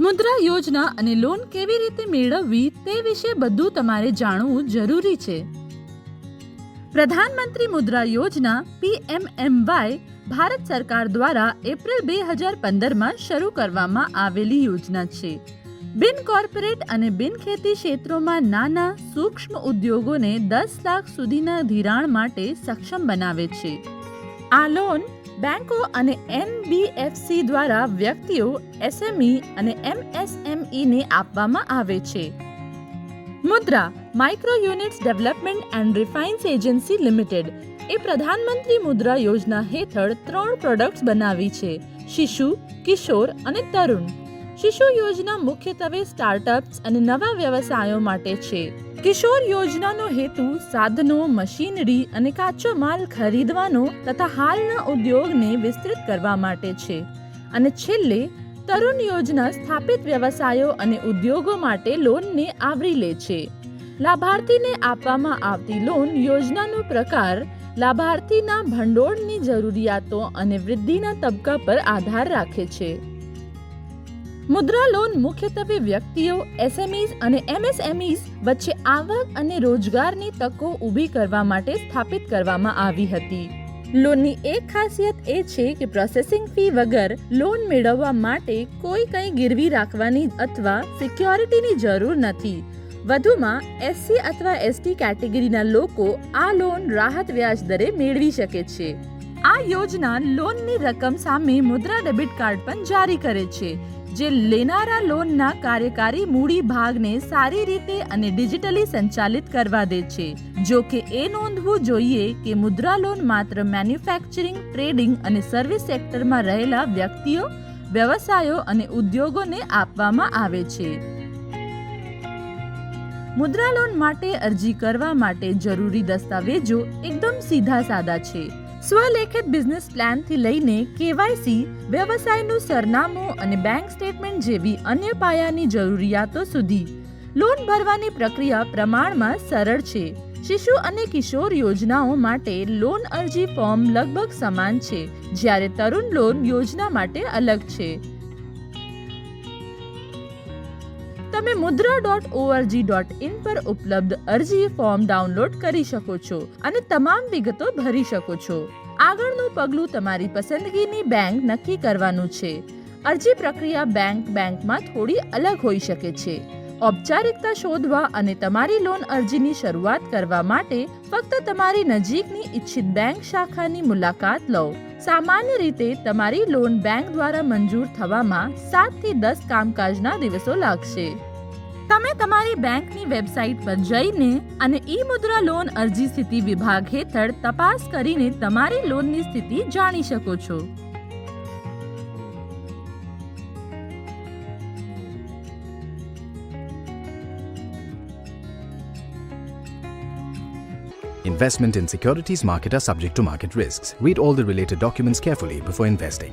મુદ્રા યોજના અને લોન કેવી રીતે મેળવવી તે વિશે બધું તમારે જાણવું જરૂરી છે. પ્રધાનમંત્રી મુદ્રા યોજના પીએમએમવાય ભારત સરકાર દ્વારા એપ્રિલ બે હજાર પંદરમાં શરૂ કરવામાં આવેલી યોજના છે. બિન કોર્પોરેટ અને બિન ખેતી ક્ષેત્રોમાં નાના, સૂક્ષ્મ ઉદ્યોગોને દસ લાખ સુધીના ધિરાણ માટે સક્ષમ બનાવે છે. આ લોન બેંકો અને એનબીએફસી દ્વારા વ્યક્તિઓ એસએમઈ અને એમએસએમઈને આપવામાં આવે છે. Mudra micro units development and refinance agency limited એ પ્રધાનમંત્રી મુદ્રા યોજના હેઠળ ત્રણ પ્રોડક્ટ્સ બનાવી છે. શિશુ, કિશોર અને તરુણ. શિશુ યોજના મુખ્યત્વે સ્ટાર્ટઅપ્સ અને નવા વ્યવસાયો માટે છે. કિશોર યોજનાનો હેતુ સાધનો, મશીનરી અને કાચો માલ ખરીદવાનો તથા હાલના ઉદ્યોગને વિસ્તૃત કરવા માટે છે. અને છેલ્લે, તરુણ યોજના સ્થાપિત વ્યવસાયો અને ઉદ્યોગો માટે લોનને આવરી લે છે. લાભાર્થીને આપવામાં આવતી લોન યોજનાનો પ્રકાર લાભાર્થીના ભંડોળની જરૂરિયાતો અને વૃદ્ધિના તબક્કા પર આધાર રાખે છે. મુદ્રા લોન મુખ્યત્વે વ્યક્તિઓ એસએમઈઝ અને એમએસએમઈઝ વચ્ચે આવક અને રોજગારની તકો ઊભી કરવા માટે સ્થાપિત કરવામાં આવી હતી. લોનની એક ખાસિયત એ છે કે પ્રોસેસિંગ ફી વગર લોન મેળવવા માટે કોઈ કંઈ ગીરવી રાખવાની અથવા સિક્યોરિટીની જરૂર નથી. વધુમાં એસસી અથવા એસટી કેટેગરીના લોકો આ લોન રાહત વ્યાજ દરે મેળવી શકે છે. આ યોજના લોનની રકમ સામે મુદ્રા ડેબિટ કાર્ડ પણ જારી કરે છે. જે લેનારા લોનના કાર્યકારી મૂડી ભાગને સારી રીતે અને ડિજિટલી સંચાલિત કરવા દે છે. જો કે એ નોંધવું જોઈએ કે મુદ્રા લોન માત્ર મેન્યુફેક્ચરિંગ, ટ્રેડિંગ અને સર્વિસ સેક્ટરમાં રહેલા વ્યક્તિઓ, વ્યવસાયો અને ઉદ્યોગોને આપવામાં આવે છે. મુદ્રા લોન માટે અરજી કરવા માટે જરૂરી દસ્તાવેજો એકદમ સીધા સાદા છે. સ્વલેખિત બિઝનેસ પ્લાનથી લઈને કેવાયસી, વ્યવસાયનું સરનામું અને બેંક સ્ટેટમેન્ટ જેવી અન્ય પાયાની જરૂરિયાતો સુધી. લોન ભરવાની પ્રક્રિયા પ્રમાણમાં સરળ છે. શિશુ અને કિશોર યોજનાઓ માટે લોન અરજી ફોર્મ લગભગ સમાન છે, જ્યારે તરુણ લોન યોજના માટે અલગ છે. તમે Mudra dot ORG dot in પર ઉપલબ્ધ અરજી ફોર્મ ડાઉનલોડ કરી શકો છો અને તમામ વિગતો ભરી શકો છો. આગળનું પગલું તમારી પસંદગીની બેંક નક્કી કરવાનું છે. અરજી પ્રક્રિયા બેંક બેંકમાં થોડી અલગ હોઈ શકે છે. ઔપચારિકતા શોધવા અને તમારી લોન અરજીની શરૂઆત કરવા માટે ફક્ત તમારી નજીકની ઈચ્છિત બેંક શાખાની મુલાકાત લો. સામાન્ય રીતે તમારી લોન બેંક દ્વારા મંજૂર થવામાં સાતથી દસ કામકાજના દિવસો લાગશે. તમે તમારી બેંકની વેબસાઇટ પર જઈને અને ઈ મુદ્રા લોન અરજી સ્થિતિ વિભાગ હેઠળ તપાસ કરીને તમારી લોનની સ્થિતિ જાણી શકો છો Investment in securities market are subject to market risks. Read all the related documents carefully before investing.